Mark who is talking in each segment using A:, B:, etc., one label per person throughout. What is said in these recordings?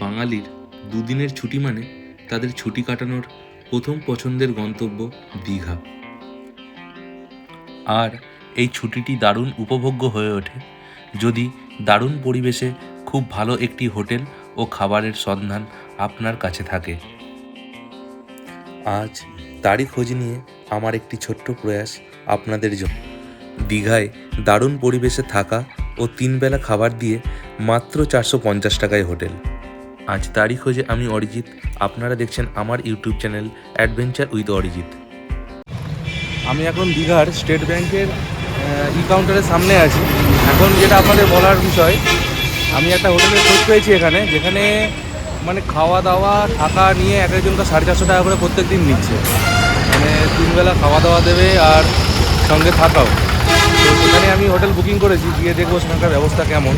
A: বাঙালির দুদিনের ছুটি মানে তাদের ছুটি কাটানোর প্রথম পছন্দের গন্তব্য দীঘা। আর এই ছুটিটি দারুণ উপভোগ্য হয়ে ওঠে, যদি দারুণ পরিবেশে খুব ভালো একটি হোটেল ও খাবারের সন্ধান আপনার কাছে থাকে। আজ তারই খোঁজ নিয়ে আমার একটি ছোট্ট প্রয়াস আপনাদের জন্য দীঘায় দারুণ পরিবেশে থাকা ও তিনবেলা খাবার দিয়ে মাত্র চারশো পঞ্চাশ টাকায় হোটেল। আজ তারিখ খোঁজে আমি অরিজিৎ। আপনারা দেখছেন আমার YouTube channel adventure with Arijit.
B: আমি এখন দীঘার স্টেট ব্যাংকের ই কাউন্টারের সামনে আছি। এখন যেটা আপনাদের বলার বিষয়, আমি একটা হোটেলে খোঁজ পেয়েছি এখানে, যেখানে মানে খাওয়া দাওয়া থাকা নিয়ে এক একজনকে সাড়ে চারশো টাকা করে প্রত্যেক দিন নিচ্ছে। মানে তিনবেলা খাওয়া দাওয়া দেবে আর সঙ্গে থাকাও। তো সেখানে আমি হোটেল বুকিং করেছি, গিয়ে দেখব সেখানকার ব্যবস্থা কেমন।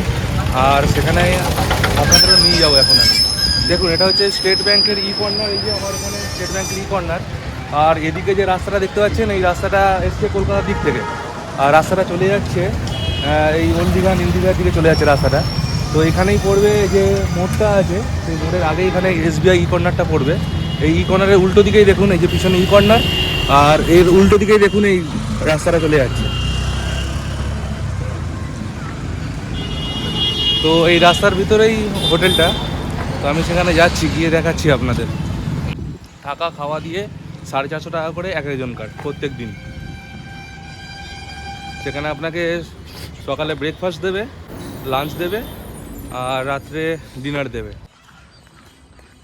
B: আর সেখানে আপনাদেরও নিয়ে যাব এখন আমি। দেখুন, এটা হচ্ছে স্টেট ব্যাংকের ই কর্নার, এই যে আমার এখানে স্টেট ব্যাংকের ই কর্নার। আর এদিকে যে রাস্তাটা দেখতে পাচ্ছেন, এই রাস্তাটা এসছে কলকাতার দিক থেকে। আর রাস্তাটা চলে যাচ্ছে এই ওল্ড দীঘা নীল দীঘার দিকে চলে যাচ্ছে রাস্তাটা। তো এখানেই পড়বে যে মোড়টা আছে, সেই মোড়ের আগে এখানে এসবিআই ই কর্নারটা পড়বে। এই ই কর্নারের উল্টো দিকেই দেখুন, এই যে পিছনে ই কর্নার, আর এর উল্টো দিকেই দেখুন, এই রাস্তাটা চলে যাচ্ছে। তো এই রাস্তার ভিতরেই হোটেলটা। তো আমি সেখানে যাচ্ছি, গিয়ে দেখাচ্ছি আপনাদের। থাকা খাওয়া দিয়ে সাড়ে চারশো টাকা করে এক একজনকার প্রত্যেক দিন। সেখানে আপনাকে সকালে ব্রেকফাস্ট দেবে লাঞ্চ দেবে, আর রাত্রে ডিনার দেবে।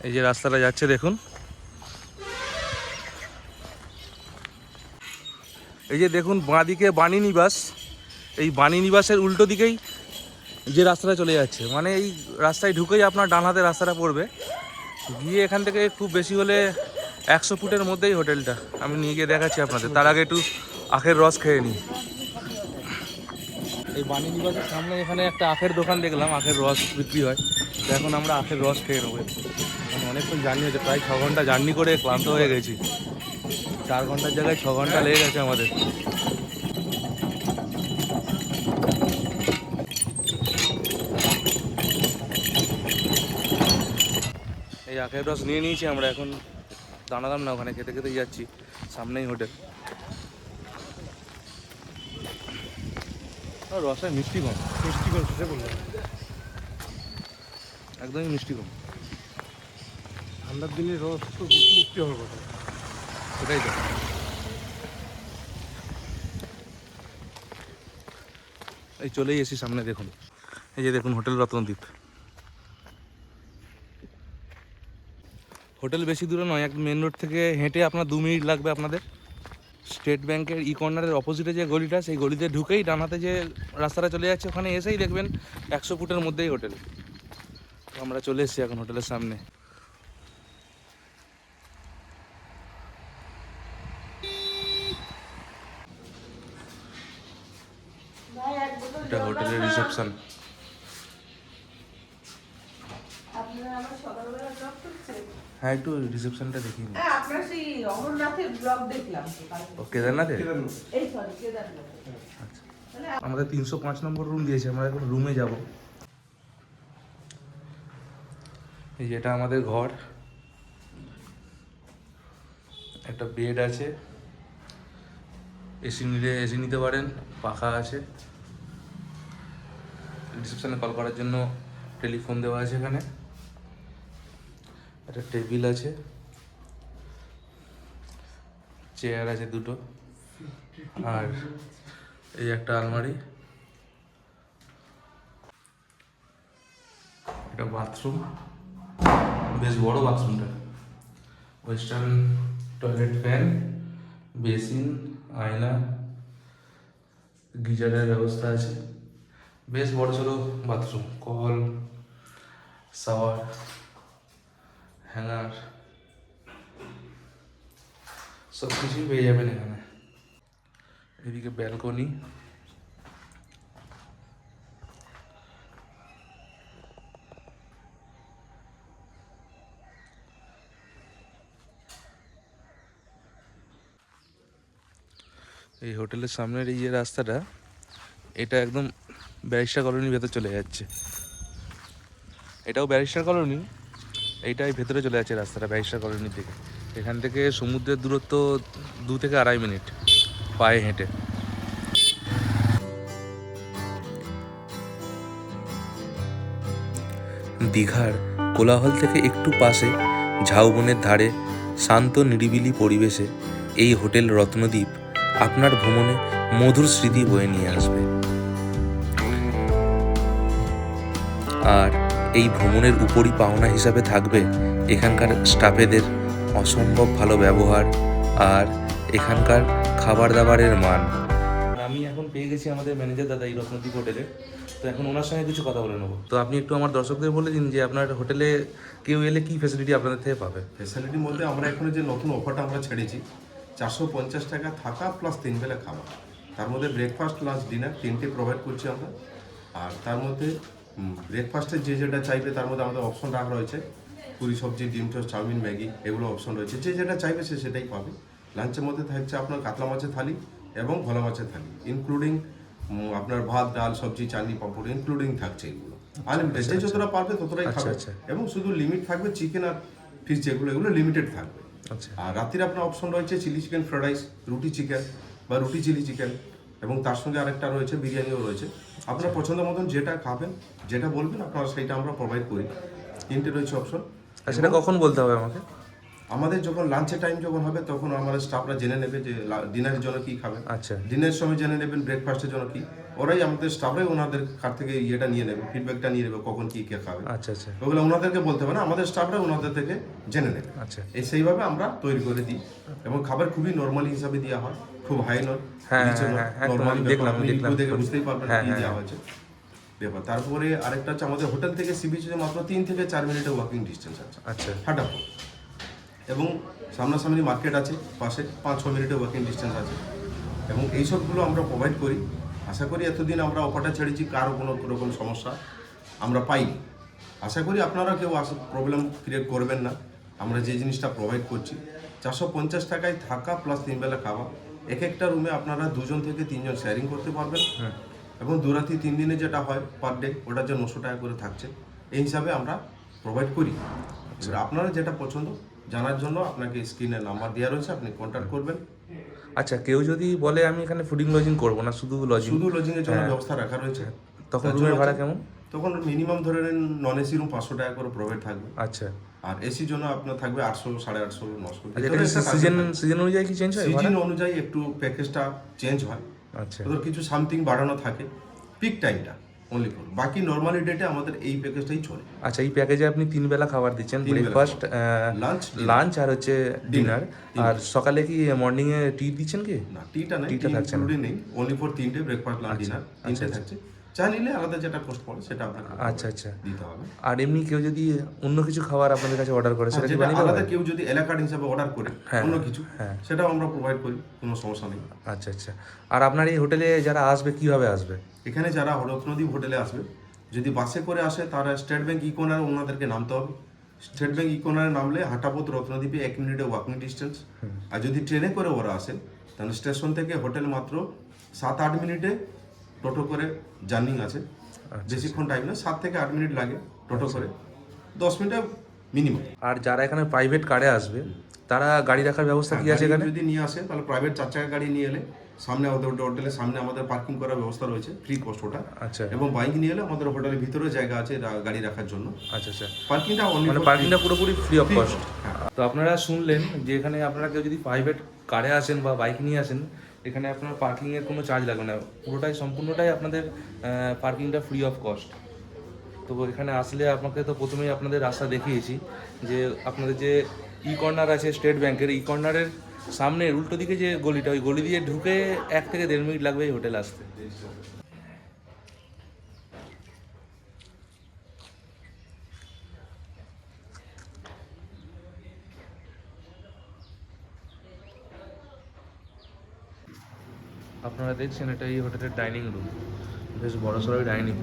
B: এই যে রাস্তাটা যাচ্ছে, দেখুন। এই যে দেখুন, বাঁদিকে বাণী নিবাস। এই বাণী নিবাসের উল্টো দিকেই যে রাস্তাটা চলে যাচ্ছে মানে এই রাস্তায় ঢুকেই আপনার ডান হাতে রাস্তাটা পড়বে। গিয়ে এখান থেকে খুব বেশি হলে একশো ফুটের মধ্যেই হোটেলটা। আমি নিয়ে গিয়ে দেখাচ্ছি আপনাদের। তার আগে একটু আখের রস খেয়ে নিই। এই বাণী নিবাসের সামনে এখানে একটা আখের দোকান দেখলাম, আখের রস বিক্রি হয়। এখন আমরা আখের রস খেয়ে নেব। এখন অনেকক্ষণ জার্নি হয়েছে, প্রায় ছ ঘণ্টা জার্নি করে ক্লান্ত হয়ে গেছি। চার ঘণ্টার জায়গায় ছ ঘণ্টা লেগে গেছে আমাদের। আখের রস নিয়ে নিয়েছি আমরা এখন। দাঁড়ালাম না ওখানে খেতে খেতে যাচ্ছি। সামনেই হোটেল। রসে মিষ্টি কম
C: মিষ্টি কম সেটা বললাম
B: একদমই মিষ্টি কম
C: ঠান্ডার দিনে রস তো বেশি মিষ্টি হওয়ার কথা।
B: সেটাই তো। এই চলেই এসি সামনে দেখুন। এই যে দেখুন হোটেল রত্নদ্বীপ হোটেল বেশি দূরে নয়, এক মেন রোড থেকে হেঁটে আপনার দু মিনিট লাগবে আপনাদের। স্টেট ব্যাংকের ই কর্নারের অপোজিটে যে গলিটা, সেই গলিতে ঢুকেই ডান হাতে যে রাস্তাটা চলে যাচ্ছে, ওখানে এসেই দেখবেন একশো ফুটের মধ্যেই হোটেল। আমরা চলে এসেছি এখন হোটেলের সামনে। হোটেলের রিসেপশন
D: আপনারা আমার সকালবেলা ব্লগ করছেন
B: হ্যাঁ একটু রিসেপশনটা দেখিয়ে নিই।
D: হ্যাঁ আপনার সেই অমরনাথের ব্লগ দেখলাম তো কালকে।
B: ও কেদারনাথে।
D: এই সরি কেদারনাথ
B: আচ্ছা। আমাদের তিনশো পাঁচ নম্বর রুম দিয়েছে আমরা এখন রুমে যাব। এই যে এটা আমাদের ঘর। একটা বেড আছে। এসি নিলে এসি নিতে পারেন পাখা আছে। রিসেপশনে কল করার জন্য টেলিফোন দেওয়া আছে এখানে। একটা টেবিল আছে, চেয়ার আছে দুটো, আর এই একটা আলমারি এটা বাথরুম, বেশ বড় বাথরুমটা, ওয়েস্টার্ন টয়লেট ফ্যান, বেসিন, আয়না, গিজারের ব্যবস্থা আছে, বেশ বড় সড়ো বাথরুম, কল, শাওয়ার। হ্যাঙ্গার সব কিছুই পেয়ে যাবেন এখানে। এদিকে ব্যালকনি। এই হোটেলের সামনের এই যে রাস্তাটা, এটা একদম ব্যারিস্টার কলোনির ভেতর চলে যাচ্ছে। এটাও ব্যারিস্টার কলোনি? এইটাই ভেতরে চলে যাচ্ছে রাস্তাটা, ব্যারিস্টার কলোনির দিকে। এখান থেকে সমুদ্রের দূরত্ব দু থেকে আড়াই মিনিট পায়ে হেঁটে।
A: দীঘার কোলাহল থেকে একটু পাশে ঝাউবনের ধারে শান্ত নিরিবিলি পরিবেশে এই হোটেল রত্নদ্বীপ আপনার ভ্রমণে মধুর স্মৃতি বয়ে নিয়ে আসবে। আর ভ্রমণের উপরই পাওনা হিসাবে থাকবে এখানকার স্টাফেদের অসম্ভব ভালো ব্যবহার আর এখানকার খাবার দাবারের মান।
B: আমি এখন পেয়ে গেছি আমাদের ম্যানেজার দাদা এই রত্নদ্বীপ হোটেলে। তো এখন ওনার সঙ্গে কিছু কথা বলে নেব। তো আপনি একটু আমার দর্শকদের বলে দিন যে আপনার হোটেলে কেউ এলে কি ফ্যাসিলিটি আপনাদের থেকে পাবে?
E: ফ্যাসিলিটির মধ্যে আমরা এখন যে নতুন অফারটা আমরা ছেড়েছি, চারশো পঞ্চাশ টাকা থাকা প্লাস তিন বেলা খাওয়া। তার মধ্যে ব্রেকফাস্ট লাঞ্চ ডিনার তিনটে প্রোভাইড করছি আমরা। আর তার মধ্যে ব্রেকফাস্টে যে যেটা চাইবে তার মধ্যে আমাদের অপশন রাখা রয়েছে। পুরি সবজি ডিম টোস্ট চাউমিন ম্যাগি এগুলো অপশন রয়েছে। যে যেটা চাইবে সে সেটাই পাবে। লাঞ্চের মধ্যে থাকছে আপনার কাতলা মাছের থালি এবং ভোলা মাছের থালি ইনক্লুডিং আপনার ভাত ডাল সবজি চাটনি পাঁপড় ইনক্লুডিং থাকছে এগুলো। আনলিমিটেড যে যতটা পারবে ততটাই
B: আচ্ছা,
E: খাবে।
B: আচ্ছা।
E: এবং শুধু লিমিট থাকবে চিকেন আর ফিশ যেগুলো এগুলো লিমিটেড থাকবে।
B: আচ্ছা।
E: আর রাত্রির আপনার অপশন রয়েছে চিলি চিকেন ফ্রাইড রাইস রুটি চিকেন বা রুটি চিলি চিকেন এবং তার সঙ্গে আরেকটা রয়েছে বিরিয়ানিও রয়েছে। আপনার পছন্দ মতন যেটা খাবেন যেটা বলবেন আপনারা সেইটা আমরা প্রোভাইড করি। তিনটে রয়েছে অপশন
B: আর সেটা কখন বলতে হবে আমাকে?
E: আমাদের যখন লাঞ্চের টাইম যখন হবে তখন আমাদের স্টাফরা জেনে নেবে যে ডিনারের জন্য কি খাবে।
B: আচ্ছা।
E: ডিনারের সময় জেনে নেবেন ব্রেকফাস্টের জন্য কি। ওরাই আমাদের স্টাফরাই ওনাদের কাছ থেকে ইয়েটা নিয়ে নেবে ফিডব্যাকটা নিয়ে নেবে কখন কি কে খাবে।
B: আচ্ছা আচ্ছা।
E: ওগুলো ওনাদেরকে বলতে হবে না আমাদের স্টাফরা ওনাদের থেকে জেনে নেবে।
B: আচ্ছা।
E: এই সেইভাবে আমরা তৈরি করে দিই। এবং খাবার খুবই নর্মালি হিসাবে দেওয়া হয়। খুব হাই
B: হ্যাঁ, হ্যাঁ, হ্যাঁ। দেখলাম, দেখলাম।
E: দেখে বুঝতেই পারবেন
B: হ্যাঁ,
E: কি দেওয়া হয়েছে ব্যাপার তারপরে আরেকটা হচ্ছে আমাদের হোটেল থেকে সি বিচে মাত্র তিন থেকে চার মিনিটের ওয়াকিং ডিস্টেন্স আছে।
B: আচ্ছা।
E: হাঁটাপথ এবং সামনাসামনি মার্কেট আছে পাশে পাঁচ ছ মিনিটের ওয়াকিং ডিস্টেন্স আছে। এবং এই সবগুলো আমরা প্রোভাইড করি। আশা করি এতদিন আমরা অফারটা ছেড়েছি কারও কোনো রকম সমস্যা আমরা পাইনি। আশা করি আপনারা কেউ প্রবলেম ক্রিয়েট করবেন না। আমরা যে জিনিসটা প্রোভাইড করছি চারশো পঞ্চাশ টাকায় থাকা প্লাস তিন বেলা খাওয়া। এক একটা রুমে আপনারা দুজন থেকে তিনজন শেয়ারিং করতে পারবেন। এবং দু রাত্রি তিন দিনে যেটা হয় পার ডে ওটা যে নশো টাকা করে থাকছে এই হিসাবে আমরা প্রোভাইড করি। এবার আপনারা যেটা পছন্দ জানার জন্য আপনাকে স্ক্রিনে নাম্বার দেওয়া রয়েছে আপনি কন্ট্যাক্ট করবেন।
B: আচ্ছা কেউ যদি বলে আমি এখানে ফুডিং লজিং করব না শুধু লজিং
E: শুধু লজিং এর জন্য ব্যবস্থা রাখা রয়েছে।
B: তখন রুমের ভাড়া কেমন?
E: তখন মিনিমাম ধরে নেন নন এসি রুম পাঁচশো টাকা করে প্রোভাইড থাকবে।
B: আচ্ছা।
E: আর এসির জন্য আপনার থাকবে আটশো সাড়ে আটশো নশো।
B: আচ্ছা সিজন সিজন অনুযায়ী কি চেঞ্জ হয়
E: সিজন অনুযায়ী একটু প্যাকেজটা চেঞ্জ হয়।
B: আচ্ছা।
E: ওদের কিছু সামথিং বাড়ানো থাকে। পিক টাইমটা অনলি ফর বাকি নর্মালি ডেটে আমাদের এই প্যাকেজটাই চলে।
B: আচ্ছা এই প্যাকেজে আপনি তিন বেলা খাবার দিচ্ছেন ব্রেকফাস্ট
E: লাঞ্চ
B: লাঞ্চ আর হচ্ছে ডিনার আর সকালে কি মর্নিং এ টি দিচ্ছেন কি?
E: না টিটা নেই।
B: টিটা থাকছে
E: নেই। অনলি ফর তিনটে ব্রেকফাস্ট লাঞ্চ ডিনার তিনটে থাকছে। চা নিলে আলাদা যেটা কস্ট পড়ে সেটা আপনাকে
B: আচ্ছা আচ্ছা।
E: দিতে হবে।
B: আর এমনি কেউ যদি অন্য কিছু খাবার আপনাদের কাছে অর্ডার করে সেটা
E: যেটা আলাদা কেউ যদি এলাকার হিসাবে অর্ডার করে
B: হ্যাঁ,
E: অন্য কিছু
B: হ্যাঁ।
E: সেটাও আমরা প্রোভাইড করি কোনো সমস্যা নেই।
B: আচ্ছা আচ্ছা। আর আপনার এই হোটেলে যারা আসবে কীভাবে আসবে?
E: এখানে যারা রত্নদ্বীপ হোটেলে আসবে যদি বাসে করে আসে তারা স্টেট ব্যাংক ইকোনার ওনাদেরকে নামতে হবে। স্টেট ব্যাংক ইকোনারে নামলে হাঁটাপথ রত্নদ্বীপে এক মিনিটে ওয়াকিং ডিস্টেন্স আর যদি ট্রেনে করে ওরা আসে তাহলে স্টেশন থেকে হোটেল মাত্র সাত আট মিনিটে টোটো করে জার্নিং আছে। বেশিক্ষণ টাইম না সাত থেকে আট মিনিট লাগে টোটো করে। দশ মিনিটে মিনিমাম
B: আর যারা এখানে প্রাইভেট কারে আসবে তারা গাড়ি রাখার ব্যবস্থা কি আছে এখানে?
E: যদি নিয়ে আসে তাহলে প্রাইভেট চার চাকা গাড়ি নিয়ে এলে সামনে আমাদের হোটেলের সামনে আমাদের পার্কিং করার ব্যবস্থা রয়েছে ফ্রি কস্ট ওটা।
B: আচ্ছা।
E: এবং বাইক নিয়ে এলে আমাদের হোটেলের ভিতরে জায়গা আছে গাড়ি রাখার জন্য।
B: আচ্ছা আচ্ছা।
E: পার্কিংটা
B: মানে পার্কিংটা পুরোপুরি ফ্রি অফ কস্ট তো আপনারা শুনলেন যে এখানে আপনারা কেউ যদি প্রাইভেট কারে আসেন বা বাইক নিয়ে আসেন এখানে আপনার পার্কিংয়ের কোনো চার্জ লাগবে না। পুরোটাই, সম্পূর্ণটাই আপনাদের পার্কিংটা ফ্রি অফ কস্ট তো এখানে আসলে আপনাকে তো প্রথমেই আপনাদের রাস্তা দেখিয়েছি যে আপনাদের যে ই কর্নার আছে স্টেট ব্যাংকের ই কর্নারের সামনের উল্টো দিকে যে গলিটা, ওই গলি দিয়ে ঢুকে এক থেকে দেড় মিনিট লাগবে এই হোটেল আসতে। আপনারা দেখছেন এটা এই হোটেলের ডাইনিং রুম। বেশ বড় সড়ো ডাইনিং।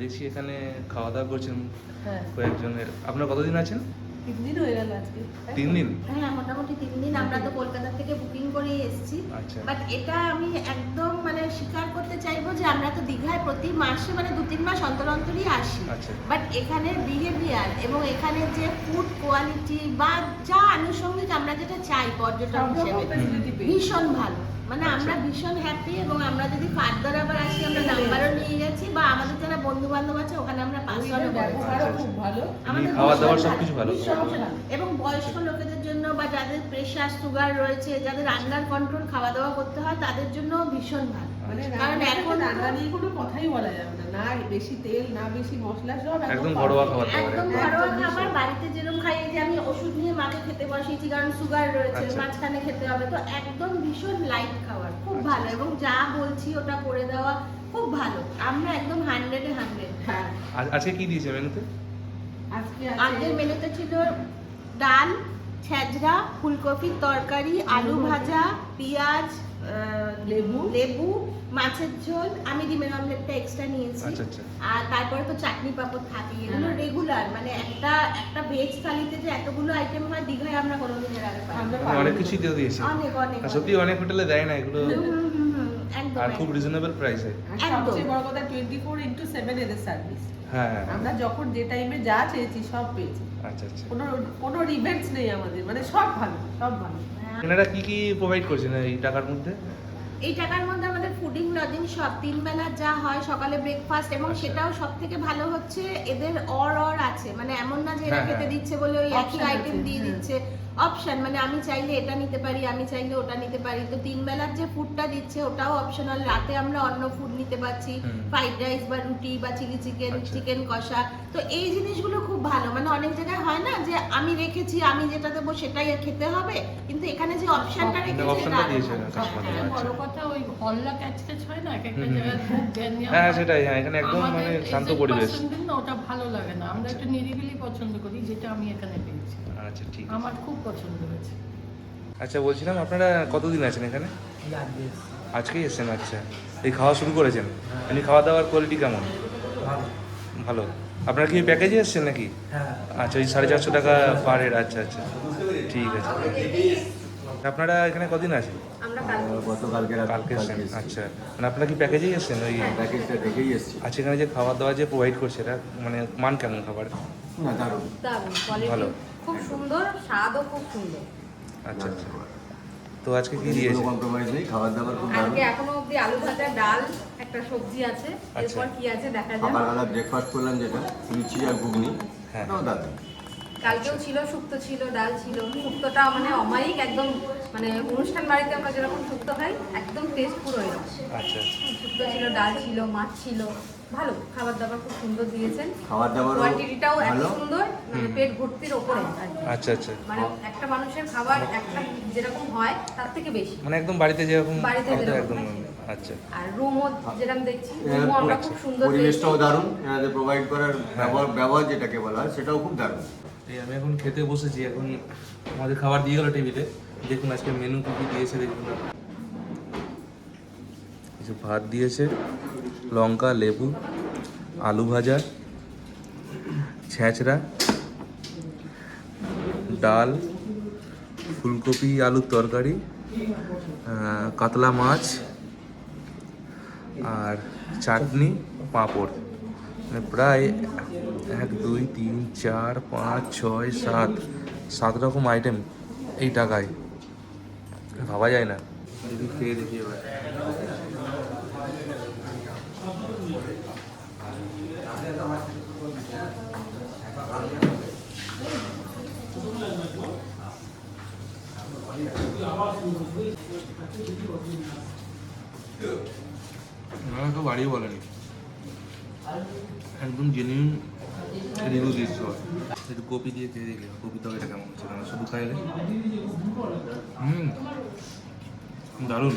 B: দেখছি এখানে খাওয়া দাওয়া করছেন
D: হ্যাঁ।
B: কয়েকজনের। আপনারা কতদিন আছেন?
D: তিন দিন হয়ে গেল আজকে।
B: তিন দিন
F: হ্যাঁ মোটামুটি তিন দিন আমরা তো কলকাতা থেকে বুকিং করে এসেছি।
B: আচ্ছা।
F: বাট এটা আমি একদম মানে স্বীকার করতে চাইব যে আমরা তো দীঘায় প্রতি মাসে মানে দু তিন মাস অন্তর অন্তরই আসি।
B: আচ্ছা।
F: বাট এখানে বিহেভিয়ার এবং এখানে যে ফুড কোয়ালিটি বা যা আনুষঙ্গিক আমরা যেটা চাই পর্যটন হিসেবে ভীষণ ভালো। মানে আমরা ভীষণ হ্যাপি এবং আমরা যদি ফার্দার আবার আসি আমরা নাম্বারও নিয়ে গেছি বা আমাদের বন্ধু বান্ধব আছে ওখানে আমরা পাসওয়ার্ডও
D: খুব ভালো
F: আমাদের
B: খাওয়া
F: ভীষণ
B: সবকিছু ভালো।
F: এবং বয়স্ক লোকেদের জন্য বা যাদের প্রেশার সুগার রয়েছে যাদের আন্ডার কন্ট্রোল খাওয়া দাওয়া করতে হয় তাদের জন্য ভীষণ ভালো
D: মানে
F: কারণ এখন
D: এখন রান্না নিয়ে কোনো কথাই বলা যাবে না না বেশি তেল না বেশি মশলা সব
B: একদম ঘরোয়া খাবার
F: একদম
B: একদম।
F: ঘরোয়া খাবার বাড়িতে যেরকম খাই যে আমি ওষুধ নিয়ে মাকে খেতে বসিয়েছি কারণ সুগার রয়েছে
B: আচ্ছা।
F: মাঝখানে খেতে হবে তো একদম ভীষণ লাইট খাবার খুব
B: আচ্ছা।
F: ভালো এবং যা বলছি ওটা করে দেওয়া খুব ভালো। আমরা একদম হান্ড্রেডে হান্ড্রেড
D: হ্যাঁ।
B: আজ- আজকে কি দিয়েছে মেনুতে?
D: আজকে
F: আজকের মেনুতে ছিল ডাল ছেঁচড়া ফুলকপির তরকারি আলু ভাজা পেঁয়াজ
D: লেবু।
F: লেবু মাছের ঝোল। আমি ডিমের অমলেটটা এক্সট্রা নিয়েছি।
B: আচ্ছা আচ্ছা।
F: আর তারপরে তো চাটনি পাপড় থাকে। এগুলো
D: হ্যাঁ।
F: রেগুলার মানে একটা একটা ভেজ থালিতে যে এতগুলো আইটেম হয় দীঘায় আমরা কোনোদিন এর আগে
B: অনেক কিছু দিয়ে দিয়েছে।
F: অনেক অনেক
B: সত্যি অনেক। হোটেলে দেয় না এগুলো। আর খুব রিজনেবল প্রাইসে
F: একদম।
D: সবচেয়ে বড় কথা টোয়েন্টি ফোর ইন্টু সেভেন এদের সার্ভিস
B: হ্যাঁ। হ্যাঁ,
D: আমরা যখন যে টাইমে যা চেয়েছি সব পেয়েছি।
B: আচ্ছা আচ্ছা।
D: কোনো কোনো রিভেন্টস নেই আমাদের মানে সব ভালো সব ভালো।
F: হ্যাঁ।
B: এনারা কি কি প্রোভাইড করছেন এই টাকার মধ্যে?
F: এই টাকার মধ্যে আমাদের ফুডিং লজিং সব তিন বেলা যা হয় সকালে ব্রেকফাস্ট এবং
B: আচ্ছা।
F: সেটাও সব থেকে ভালো হচ্ছে এদের অর অর আছে। মানে এমন না যে এরা
B: হ্যাঁ,
F: খেতে
B: হ্যাঁ।
F: দিচ্ছে বলে ওই একই আইটেম দিয়ে দিচ্ছে। অপশন মানে আমি চাইলে এটা নিতে পারি আমি চাইলে ওটা নিতে পারি। তো তিন বেলার যে ফুডটা দিচ্ছে ওটাও অপশনাল রাতে আমরা অন্য ফুড নিতে পারছি। ফ্রাইড রাইস বা রুটি বা চিলি চিকেন
B: আচ্ছা।
F: চিকেন কষা। তো এই জিনিসগুলো খুব ভালো। মানে অনেক জায়গায় হয় না যে আমি রেখেছি আমি যেটা দেবো সেটাই খেতে হবে? কিন্তু এখানে যে অপশনটা
B: মানে
F: রেখেছে হ্যাঁ।
G: বড় কথা ওই হল্লা ক্যাচ ক্যাচ হয় না এক একটা
B: হুম, হুম,
G: জায়গায় খুব জ্ঞানী
B: হ্যাঁ সেটাই হ্যাঁ এখানে একদম মানে শান্ত পরিবেশ।
G: ওটা ভালো লাগে না। আমরা একটু নিরিবিলি পছন্দ করি যেটা আমি এখানে পেয়েছি।
B: আচ্ছা ঠিক আছে।
G: আমার খুব পছন্দ হয়েছে।
B: আচ্ছা বলছিলাম আপনারা কতদিন আছেন এখানে? আজকেই এসেছেন আচ্ছা। এই খাওয়া শুরু করেছেন? এমনি খাওয়া দাওয়ার কোয়ালিটি কেমন? ভালো। আপনারা কি প্যাকেজে এসেছেন নাকি? আচ্ছা ওই সাড়ে চারশো টাকা পার হেড আচ্ছা আচ্ছা। ঠিক আছে। আপনারা এখানে কদিন আছেন?
F: আমরা কালকে।
H: গতকালকে
B: কালকে এসেছেন আচ্ছা। মানে আপনারা কি প্যাকেজেই এসেছেন ওই
H: প্যাকেজটা দেখেই এসছি।
B: আচ্ছা এখানে যে খাওয়া দাওয়া যে প্রোভাইড করছে এটা মানে মান কেমন খাবার?
H: না দারুণ।
I: দারুণ
B: ভালো।
I: খুব সুন্দর স্বাদও খুব সুন্দর।
B: আচ্ছা আচ্ছা। তো আজকে কি দিয়েছে
H: কম্প্রোমাইজ নেই খাবার দাবার খুব দারুণ।
I: আজকে এখনও অবধি আলু ভাজা ডাল একটা সবজি আছে।
B: আচ্ছা।
I: এরপর কি আছে দেখা যাক।
H: সকালবেলা ব্রেকফাস্ট করলাম যেটা লুচি আর ঘুগনি।
B: হ্যাঁ।
H: দারুণ।
I: কালকেও ছিল শুক্তো ছিল ডাল ছিল। শুক্তোটা মানে অমায়িক একদম মানে অনুষ্ঠান বাড়িতে আমরা যেরকম শুক্তো খাই একদম টেস্ট পুরো এরকম।
B: আচ্ছা
I: শুক্তো ছিল ডাল ছিল মাছ ছিল ভালো। খাবার দাবার খুব সুন্দর দিয়েছেন।
H: খাবার দাবারও
I: কোয়ান্টিটিটাও এত সুন্দর মানে পেট ভর্তির ওপরে
B: আচ্ছা আচ্ছা।
I: মানে একটা মানুষের খাবার একটা যেরকম হয় তার থেকে বেশি।
B: মানে একদম বাড়িতে যেরকম
I: বাড়িতে
B: একদম
I: যেরকম
B: আচ্ছা।
I: আর রুমও যেরকম দেখছি রুমও আমরা খুব সুন্দর
H: পরিবেশটাও। দারুণ। এনাদের প্রোভাইড করার ব্যবহার ব্যবহার যেটাকে বলা হয় সেটাও খুব দারুণ।
B: এই আমি এখন খেতে বসেছি, এখন আমাদের খাবার দিয়ে গেলো টেবিলে। দেখুন আজকে মেনু কী কী দিয়েছে, দেখুন। কিছু ভাত দিয়েছে, লঙ্কা, লেবু, আলু ভাজা, ছেঁচড়া, ডাল, ফুলকপি, আলুর তরকারি কাতলা মাছ, আর চাটনি, পাঁপড়। মানে প্রায় এক, দুই, তিন, চার, পাঁচ, ছয়, সাত সাত রকম আইটেম এই টাকায়। ভাবা যায় না। যদি খেয়ে দেখি এবার বাড়িয়ে বলেনি। একদম জেনুইন রিভিউ দিচ্ছে একটু কপি দিয়ে খেয়ে দেখলে কপি তরকারিটা কেমন হচ্ছে না, শুধু খাইলে? হুম, দারুণ।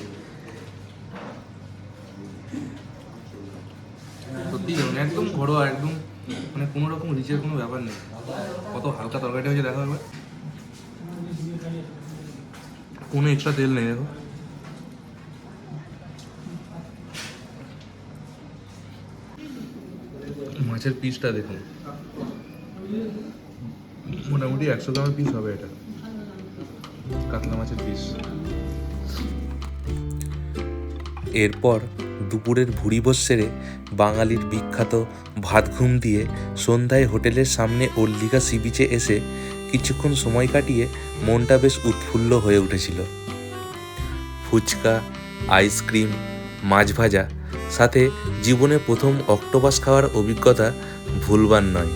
B: সত্যি দারুণ একদম ঘরোয়া, একদম মানে কোনো রকম রিচের কোনো ব্যাপার নেই। কত হালকা তরকারিটা হয়েছে, দেখা হবে। কোনো এক্সট্রা তেল নেই, দেখো। মাছের পিসটা দেখুন। মোটামুটি একশো গ্রামের পিস হবে এটা। কাতলা মাছের পিস।
A: এরপর দুপুরের ভুড়িভোজ সেরে বাঙালির বিখ্যাত ভাত ঘুম দিয়ে সন্ধ্যায় হোটেলের সামনে ওল্লিকা সি বিচে এসে কিছুক্ষণ সময় কাটিয়ে মনটা বেশ উৎফুল্ল হয়ে উঠেছিল। ফুচকা, আইসক্রিম, মাছ ভাজা সাথে জীবনে প্রথম অক্টোপাস খাওয়ার অভিজ্ঞতা ভুলবার নয়।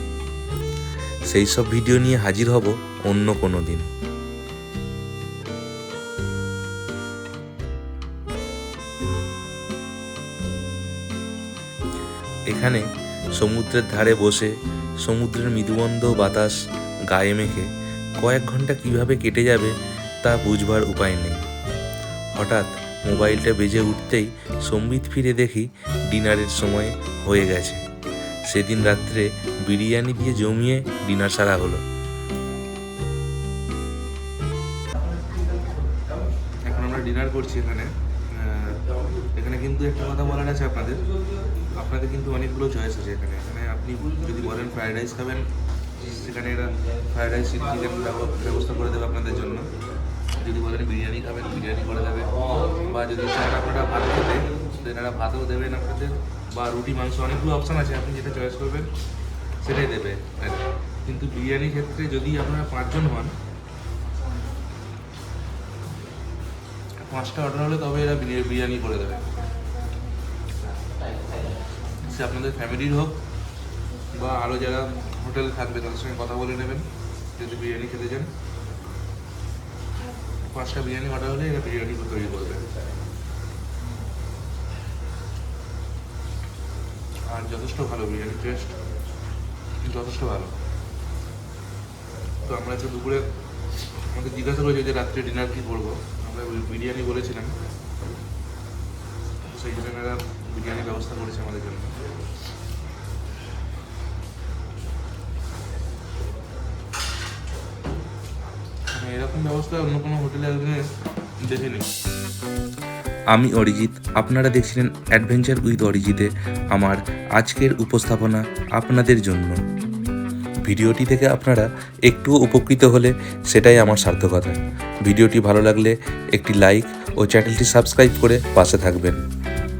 A: সেই সব ভিডিও নিয়ে হাজির হব অন্য কোনো দিন। এখানে সমুদ্রের ধারে বসে সমুদ্রের মৃদুবন্ধ বাতাস গায়ে মেখে কয়েক ঘণ্টা কীভাবে কেটে যাবে তা বুঝবার উপায় নেই। হঠাৎ মোবাইলটা বেজে উঠতেই সম্বিত ফিরে দেখি ডিনারের সময় হয়ে গেছে। সেদিন রাত্রে বিরিয়ানি দিয়ে জমিয়ে ডিনার সারা হলো।
B: এখন আমরা ডিনার করছি এখানে। এখানে কিন্তু একটা কথা বলার আছে আপনাদের। আপনাদের কিন্তু অনেকগুলো চয়েস আছে এখানে। এখানে আপনি যদি বলেন ফ্রাইড রাইস খাবেন, সেখানে এরা ফ্রাইড রাইস চিকেন ব্যবস্থা করে দেবে আপনাদের জন্য। যদি বলেন বিরিয়ানি খাবেন বিরিয়ানি করে দেবে। বা যদি চান আপনারা ভাত খেতে এনারা ভাতও দেবেন আপনাদের। বা রুটি, মাংস, অনেকগুলো অপশান আছে, আপনি যেটা চয়েস করবেন, সেটাই দেবে। কিন্তু বিরিয়ানির ক্ষেত্রে যদি আপনারা পাঁচজন হন, পাঁচটা অর্ডার হলে তবে এরা বিরিয়ানি করে দেবে। সে আপনাদের ফ্যামিলির হোক, বা আরও যারা হোটেলে থাকবে, তাদের সঙ্গে কথা বলে নেবেন, যদি বিরিয়ানি খেতে চান। পাঁচটা বিরিয়ানি অর্ডার হলে এরা বিরিয়ানি তৈরি করবে। আর যথেষ্ট ভালো বিরিয়ানি টেস্ট যথেষ্ট ভালো। তো আমরা আজকে দুপুরে আমাদের জিজ্ঞাসা করেছে যে রাত্রে ডিনার কী করব, আমরা বিরিয়ানি বলেছিলাম। সেই জন্য বিরিয়ানির ব্যবস্থা করেছে আমাদের জন্য। এরকম ব্যবস্থা অন্য কোনো হোটেলে দেখিনি।
A: আমি অরিজিৎ, আপনারা দেখছিলেন অ্যাডভেঞ্চার উইথ অরিজিতে আমার আজকের উপস্থাপনা আপনাদের জন্য। ভিডিওটি থেকে আপনারা একটুও উপকৃত হলে সেটাই আমার সার্থকতা। ভিডিওটি ভালো লাগলে একটি লাইক ও চ্যানেলটি সাবস্ক্রাইব করে পাশে থাকবেন।